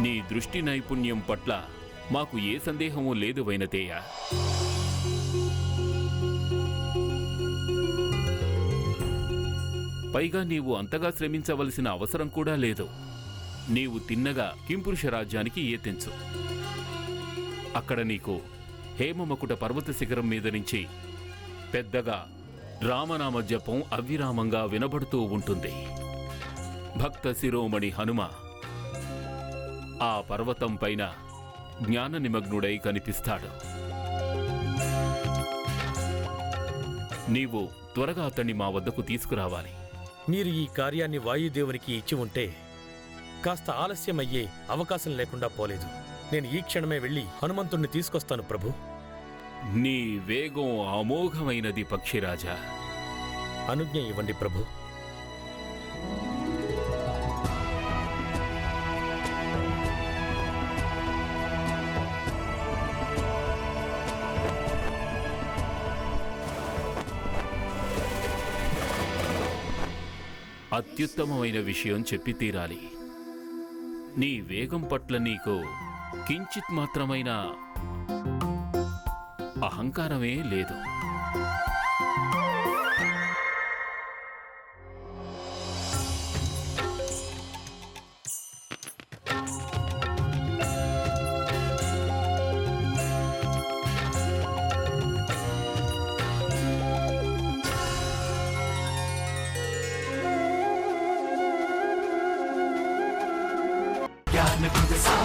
నీ దృష్టి నైపుణ్యం పట్ల మాకు ఏ సందేహమూ లేదు వైనతేయ. పైగా నీవు అంతగా శ్రమించవలసిన అవసరం కూడా లేదు. నీవు తిన్నగా కింపురుష రాజ్యానికి ఏతెంచు అక్కడ నీకు హేమమకుట పర్వత శిఖరం మీద నుంచి పెద్దగా రామనామ జపం అవిరామంగా వినబడుతూ ఉంటుంది. భక్త శిరోమణి హనుమ ఆ పర్వతం పైన జ్ఞాన నిమగ్నుడై కనిపిస్తాడు. నీవు త్వరగా అతన్ని మా వద్దకు తీసుకురావాలి. మీరు ఈ కార్యాన్ని వాయుదేవునికి ఇచ్చి ఉంటే కాస్త ఆలస్యమయ్యే అవకాశం లేకుండా పోలేదు. నేను ఈ క్షణమే వెళ్ళి హనుమంతుణ్ణి తీసుకొస్తాను ప్రభు. నీ వేగం అమోఘమైనది పక్షిరాజా. అనుజ్ఞ ఇవ్వండి ప్రభు. అత్యుత్తమమైన విషయం చెప్పి తీరాలి. నీ వేగం పట్ల నీకు కించిత్ మాత్రమైన అహంకారమే లేదు. Time to do this.